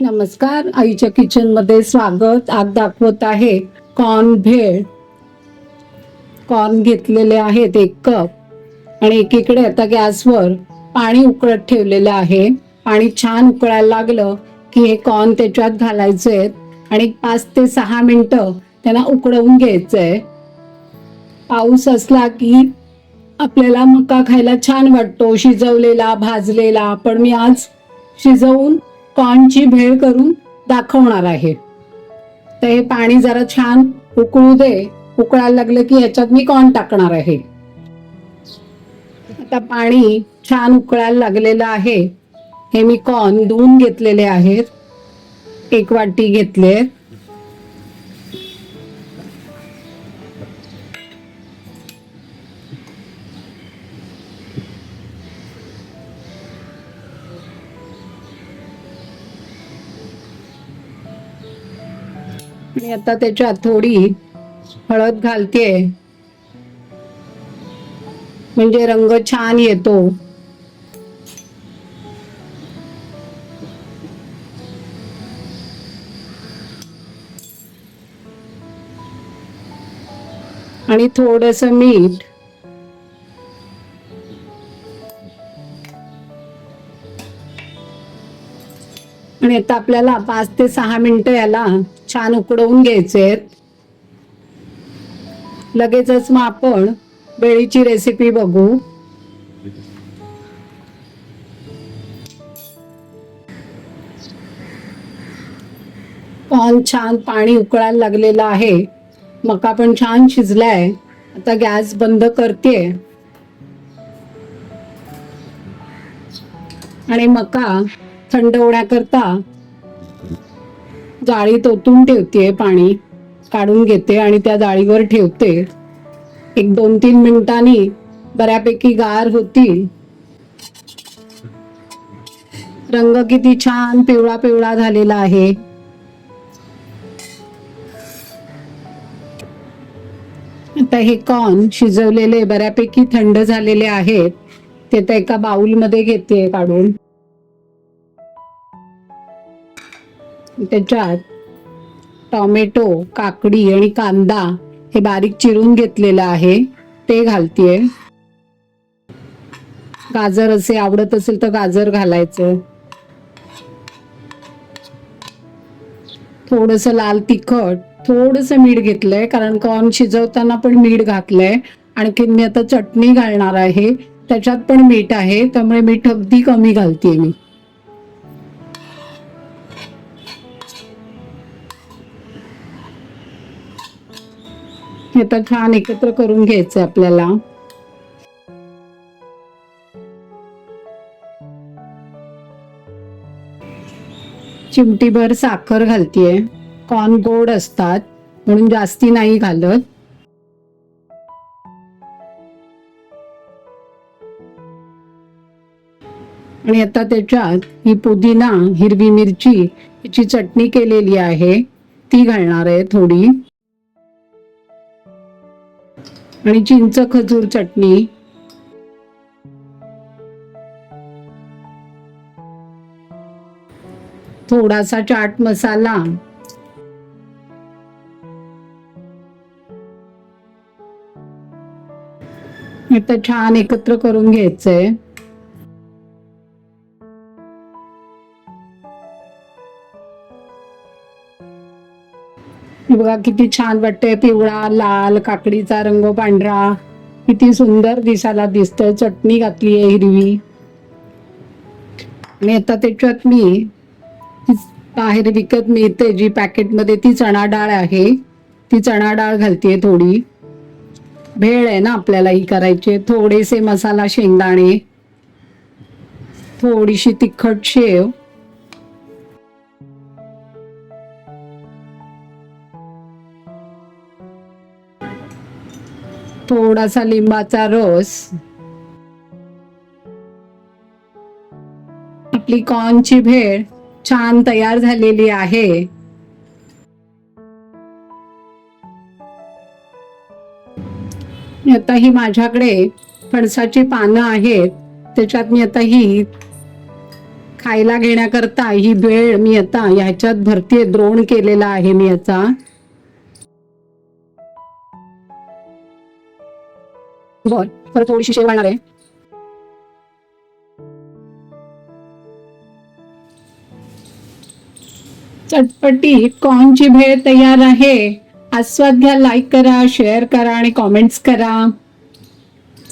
नमस्कार. आईच्या किचनमध्ये स्वागत. आज दाखवत आहे कॉर्न भेळ. कॉर्न घेतलेले आहेत एक कप आणि एकीकडे आता गॅसवर पाणी उकळत ठेवलेलं आहे. पाणी छान उकळायला लागलं की हे कॉर्न त्याच्यात घालायचे आहेत आणि पाच ते सहा मिनटं त्यांना उकडवून घ्यायचंय. पाऊस असला की आपल्याला मका खायला छान वाटतो. शिजवलेला भाजलेला. पण मी आज शिजवून कॉर्नची भेळ करून दाखवणार आहे. तर हे पाणी जरा छान उकळू दे. उकळायला लागलं की ह्याच्यात मी कॉर्न टाकणार आहे. आता पाणी छान उकळायला लागलेलं आहे. हे मी कॉर्न धुवून घेतलेले आहेत. एक वाटी घेतलेत. मी आता त्याच्यात थोडी हळद घालते म्हणजे रंग छान येतो. आणि थोडस मीठ. आणि आता आपल्याला पाच ते सहा मिनिटं याला छान उकडवून घ्यायचे लगेचच मग आपण बेळीची रेसिपी बघू. कॉर्न छान पाणी उकळायला लागलेलं आहे. मका पण छान शिजलाय. आता गॅस बंद करते आणि मका थंड होण्याकरता जाळी ओतून ठेवते पाणी काढून घेते आणि त्या जाळीवर ठेवते. एक दोन तीन मिनिटांनी बऱ्यापैकी गार होतील. रंग किती छान पिवळा पिवळा झालेला आहे. आता हे कॉर्न शिजवलेले बऱ्यापैकी थंड झालेले आहेत. ते तर एका बाउलमध्ये घेते काढून. त्याच्यात टोमॅटो काकडी आणि कांदा हे बारीक चिरून घेतलेलं आहे. ते घालतीये. गाजर असे आवडत असेल तर गाजर घालायचं. थोडस लाल तिखट थोडस मीठ घेतलंय कारण कॉर्न शिजवताना पण मीठ घातलंय. आणखी मी आता चटणी घालणार आहे. त्याच्यात पण मीठ आहे त्यामुळे मीठ अगदी कमी घालते मी. हे तर छान एकत्र करून घ्यायचं आपल्याला. चिमटीभर साखर घालतीये. कॉर्न गोड असतात म्हणून जास्ती नाही घालत. आणि आता त्याच्यात ही पुदिना हिरवी मिरची याची चटणी केलेली आहे. ती घालणार आहे थोडी. आणि चिंच खजूर चटणी. थोडासा चाट मसाला. आता छान एकत्र करून घ्यायचंय. बघा किती छान वाटतंय. पिवळा लाल काकडीचा रंग पांढरा. किती सुंदर दिसायला दिसतंय. चटणी घातली आहे हिरवी. आणि आता त्याच्यात मी बाहेर विकत मिळते. जी पॅकेटमध्ये ती चणा डाळ आहे. ती चणा डाळ घालते थोडी. भेळ आहे ना आपल्याला ही करायची. थोडेसे मसाला शेंगदाणे. थोडीशी तिखट शेव. थोडासा लिंबाचा रस. आपली कॉर्नची भेळ छान तयार झालेली आहे. आता ही माझ्याकडे फणसाची पानं आहेत. त्याच्यात मी आता ही खायला घेण्याकरता ही भेळ मी आता ह्याच्यात भरतीये द्रोण केलेला आहे मी याचा बर परत थोडीशी शेव घालणार आहे चटपटी कॉर्नची भेळ तयार आहे. आस्वाद घ्या लाईक करा शेअर करा आणि कॉमेंट्स करा.